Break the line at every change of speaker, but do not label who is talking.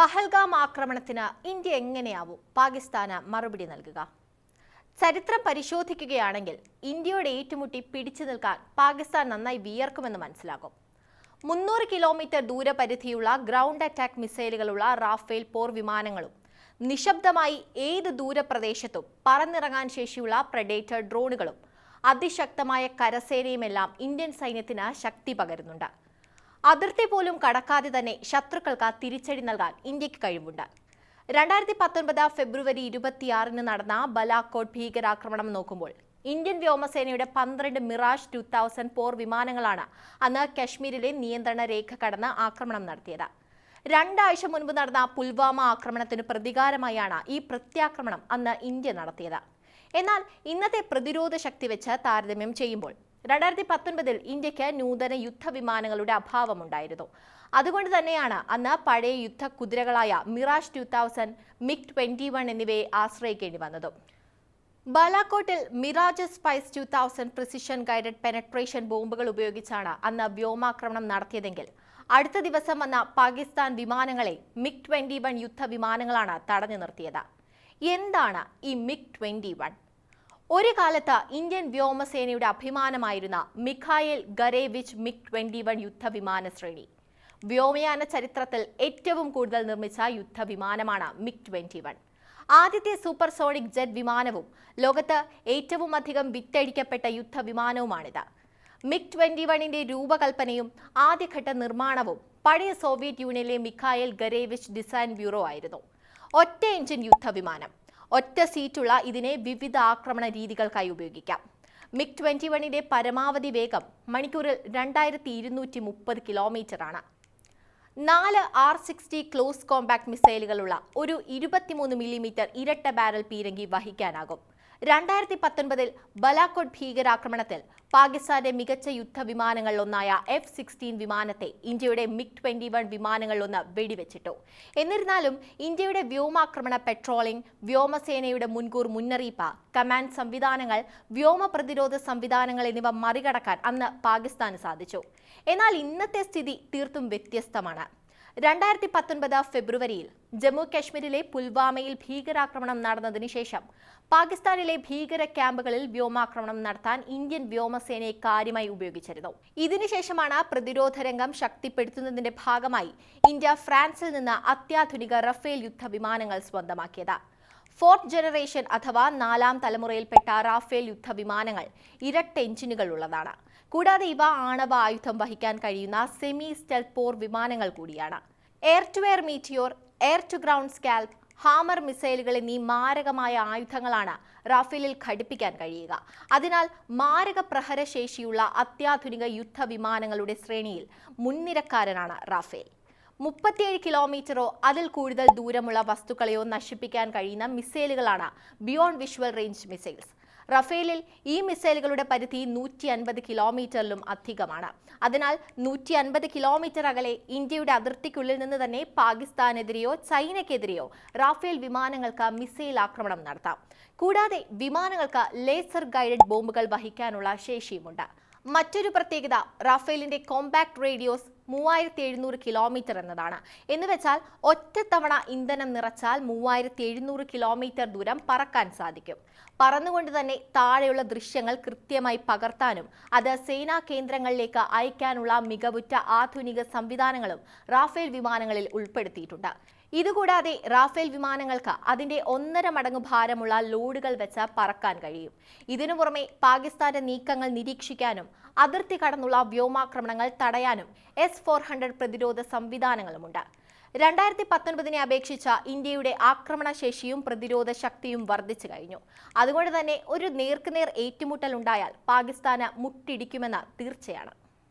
പഹൽഗാം ആക്രമണത്തിന് ഇന്ത്യ എങ്ങനെയാവും? പാകിസ്ഥാന് മറുപടി നൽകുക. ചരിത്രം പരിശോധിക്കുകയാണെങ്കിൽ ഇന്ത്യയുടെ ഏറ്റുമുട്ടി പിടിച്ചു നിൽക്കാൻ പാകിസ്ഥാൻ നന്നായി വിയർക്കുമെന്ന് മനസ്സിലാകും. മുന്നൂറ് കിലോമീറ്റർ ദൂരപരിധിയുള്ള ഗ്രൗണ്ട് അറ്റാക്ക് മിസൈലുകളുള്ള റാഫേൽ പോർ വിമാനങ്ങളും നിശബ്ദമായി ഏത് ദൂരപ്രദേശത്തും പറന്നിറങ്ങാൻ ശേഷിയുള്ള പ്രഡേറ്റർ ഡ്രോണുകളും അതിശക്തമായ കരസേനയുമെല്ലാം ഇന്ത്യൻ സൈന്യത്തിന് ശക്തി പകരുന്നുണ്ട്. അതിർത്തി പോലും കടക്കാതെ തന്നെ ശത്രുക്കൾക്ക് തിരിച്ചടി നൽകാൻ ഇന്ത്യയ്ക്ക് കഴിവുണ്ട്. രണ്ടായിരത്തി പത്തൊൻപത് ഫെബ്രുവരി ഇരുപത്തിയാറിന് നടന്ന ബലാക്കോട്ട് ഭീകരാക്രമണം നോക്കുമ്പോൾ ഇന്ത്യൻ വ്യോമസേനയുടെ പന്ത്രണ്ട് മിറാഷ് ടു തൗസൻഡ് പോർ വിമാനങ്ങളാണ് അന്ന് കശ്മീരിലെ നിയന്ത്രണ രേഖ കടന്ന് ആക്രമണം നടത്തിയത്. രണ്ടാഴ്ച മുൻപ് നടന്ന പുൽവാമ ആക്രമണത്തിന് പ്രതികാരമായാണ് ഈ പ്രത്യാക്രമണം അന്ന് ഇന്ത്യ നടത്തിയത്. എന്നാൽ ഇന്നത്തെ പ്രതിരോധ ശക്തി വെച്ച് താരതമ്യം ചെയ്യുമ്പോൾ രണ്ടായിരത്തി പത്തൊൻപതിൽ ഇന്ത്യയ്ക്ക് നൂതന യുദ്ധവിമാനങ്ങളുടെ അഭാവമുണ്ടായിരുന്നു. അതുകൊണ്ട് തന്നെയാണ് അന്ന് പഴയ യുദ്ധ കുതിരകളായ Mirage two thousand MiG twenty one എന്നിവയെ ആശ്രയിക്കേണ്ടി വന്നത്. ബാലാക്കോട്ടിൽ Mirage spice two thousand precision guided penetration ബോംബുകൾ ഉപയോഗിച്ചാണ് അന്ന് വ്യോമാക്രമണം നടത്തിയതെങ്കിൽ അടുത്ത ദിവസം വന്ന പാകിസ്ഥാൻ വിമാനങ്ങളെ മിഗ് ട്വന്റി വൺ യുദ്ധ വിമാനങ്ങളാണ് തടഞ്ഞു നിർത്തിയത്. എന്താണ് ഈ മിഗ് ട്വന്റി വൺ? ഒരു കാലത്ത് ഇന്ത്യൻ വ്യോമസേനയുടെ അഭിമാനമായിരുന്ന Mikhail Gurevich MiG twenty one യുദ്ധവിമാന ശ്രേണി. വ്യോമയാന ചരിത്രത്തിൽ ഏറ്റവും കൂടുതൽ നിർമ്മിച്ച യുദ്ധവിമാനമാണ് മിക് ട്വന്റി വൺ. ആദ്യത്തെ സൂപ്പർസോണിക് ജെറ്റ് വിമാനവും ലോകത്ത് ഏറ്റവും അധികം വിറ്റഴിക്കപ്പെട്ട യുദ്ധവിമാനവുമാണിത്. മിക് ട്വന്റി വണ്ണിന്റെ രൂപകൽപ്പനയും ആദ്യഘട്ട നിർമ്മാണവും പഴയ Soviet union Mikhail Gurevich design bureau ആയിരുന്നു. ഒറ്റ എഞ്ചിൻ യുദ്ധവിമാനം ഒറ്റ സീറ്റുള്ള ഇതിനെ വിവിധ ആക്രമണ രീതികൾക്കായി ഉപയോഗിക്കാം. മിഗ് ട്വന്റി വണ്ണിന്റെ പരമാവധി വേഗം മണിക്കൂറിൽ രണ്ടായിരത്തി ഇരുന്നൂറ്റി മുപ്പത് കിലോമീറ്റർ ആണ് നാല് ആർ സിക്സ്റ്റി ക്ലോസ് കോമ്പാക്ട് മിസൈലുകളുള്ള ഒരു ഇരുപത്തിമൂന്ന് മില്ലിമീറ്റർ ഇരട്ട ബാരൽ പീരങ്കി വഹിക്കാനാകും. രണ്ടായിരത്തി പത്തൊൻപതിൽ ബലാക്കോട്ട് ഭീകരാക്രമണത്തിൽ പാകിസ്ഥാന്റെ മികച്ച യുദ്ധവിമാനങ്ങളിലൊന്നായ എഫ് സിക്സ്റ്റീൻ വിമാനത്തെ ഇന്ത്യയുടെ മിഗ് ട്വന്റി വൺ വിമാനങ്ങളിലൊന്ന് വെടിവെച്ചിട്ടു. എന്നിരുന്നാലും ഇന്ത്യയുടെ വ്യോമാക്രമണ പെട്രോളിംഗ് വ്യോമസേനയുടെ മുൻകൂർ മുന്നറിയിപ്പ് കമാൻഡ് സംവിധാനങ്ങൾ വ്യോമ പ്രതിരോധ സംവിധാനങ്ങൾ എന്നിവ മറികടക്കാൻ അന്ന് പാകിസ്ഥാന് സാധിച്ചു. എന്നാൽ ഇന്നത്തെ സ്ഥിതി തീർത്തും വ്യത്യസ്തമാണ്. രണ്ടായിരത്തി പത്തൊൻപത് ഫെബ്രുവരിയിൽ ജമ്മു കാശ്മീരിലെ പുൽവാമയിൽ ഭീകരാക്രമണം നടന്നതിനു ശേഷം പാകിസ്ഥാനിലെ ഭീകര ക്യാമ്പുകളിൽ വ്യോമാക്രമണം നടത്താൻ ഇന്ത്യൻ വ്യോമസേനയെ കാര്യമായി ഉപയോഗിച്ചിരുന്നു. ഇതിനുശേഷമാണ് പ്രതിരോധ രംഗം ശക്തിപ്പെടുത്തുന്നതിന്റെ ഭാഗമായി ഇന്ത്യ ഫ്രാൻസിൽ നിന്ന് അത്യാധുനിക റഫേൽ യുദ്ധവിമാനങ്ങൾ സ്വന്തമാക്കിയത്. ഫോർത്ത് ജനറേഷൻ അഥവാ നാലാം തലമുറയിൽപ്പെട്ട റാഫേൽ യുദ്ധവിമാനങ്ങൾ ഇരട്ട എഞ്ചിനുകൾ ഉള്ളതാണ് കൂടാതെ ഇവ ആണവ ആയുധം വഹിക്കാൻ കഴിയുന്ന സെമി സ്റ്റെൽത്ത് പോർ വിമാനങ്ങൾ കൂടിയാണ്. Air to air Meteor air to ground SCALP HAMMER മിസൈലുകൾ എന്നീ മാരകമായ ആയുധങ്ങളാണ് റാഫേലിൽ ഘടിപ്പിക്കാൻ കഴിയുക. അതിനാൽ മാരക പ്രഹരശേഷിയുള്ള അത്യാധുനിക യുദ്ധവിമാനങ്ങളുടെ ശ്രേണിയിൽ മുൻനിരക്കാരനാണ് റാഫേൽ. മുപ്പത്തിയേഴ് കിലോമീറ്ററോ അതിൽ കൂടുതൽ ദൂരമുള്ള വസ്തുക്കളെയോ നശിപ്പിക്കാൻ കഴിയുന്ന മിസൈലുകളാണ് ബിയോണ്ട് വിഷ്വൽ റേഞ്ച് മിസൈൽസ്. റഫേലിൽ ഈ മിസൈലുകളുടെ പരിധി നൂറ്റി അൻപത് കിലോമീറ്ററിലും അധികമാണ്. അതിനാൽ നൂറ്റി അൻപത് കിലോമീറ്റർ അകലെ ഇന്ത്യയുടെ അതിർത്തിക്കുള്ളിൽ നിന്ന് തന്നെ പാകിസ്ഥാനെതിരെയോ ചൈനയ്ക്കെതിരെയോ റാഫേൽ വിമാനങ്ങൾക്ക് മിസൈൽ ആക്രമണം നടത്താം. കൂടാതെ വിമാനങ്ങൾക്ക് ലേസർ ഗൈഡഡ് ബോംബുകൾ വഹിക്കാനുള്ള ശേഷിയുമുണ്ട്. മറ്റൊരു പ്രത്യേകത റാഫേലിന്റെ കോമ്പാക്ട് റേഡിയോസ് മൂവായിരത്തി എഴുന്നൂറ് കിലോമീറ്റർ എന്നതാണ്. എന്ന് വെച്ചാൽ ഒറ്റത്തവണ ഇന്ധനം നിറച്ചാൽ മൂവായിരത്തി എഴുന്നൂറ് കിലോമീറ്റർ ദൂരം പറക്കാൻ സാധിക്കും. പറന്നുകൊണ്ട് തന്നെ താഴെയുള്ള ദൃശ്യങ്ങൾ കൃത്യമായി പകർത്താനും അത് സേനാ കേന്ദ്രങ്ങളിലേക്ക് അയക്കാനുള്ള മികവുറ്റ ആധുനിക സംവിധാനങ്ങളും റാഫേൽ വിമാനങ്ങളിൽ ഉൾപ്പെടുത്തിയിട്ടുണ്ട്. ഇതുകൂടാതെ റാഫേൽ വിമാനങ്ങൾക്ക് അതിന്റെ ഒന്നര മടങ്ങ് ഭാരമുള്ള ലോഡുകൾ വെച്ച് പറക്കാൻ കഴിയും. ഇതിനു പുറമെ പാകിസ്ഥാന്റെ നീക്കങ്ങൾ നിരീക്ഷിക്കാനും അതിർത്തി കടന്നുള്ള വ്യോമാക്രമണങ്ങൾ തടയാനും എസ് ഫോർ ഹൺഡ്രഡ് പ്രതിരോധ സംവിധാനങ്ങളുമുണ്ട്. രണ്ടായിരത്തി പത്തൊൻപതിനെ അപേക്ഷിച്ച ഇന്ത്യയുടെ ആക്രമണശേഷിയും പ്രതിരോധ ശക്തിയും വർദ്ധിച്ചു കഴിഞ്ഞു. അതുകൊണ്ട് തന്നെ ഒരു നേർക്കുനേർ ഏറ്റുമുട്ടൽ ഉണ്ടായാൽ പാകിസ്ഥാന് മുട്ടിടിക്കുമെന്ന് തീർച്ചയാണ്.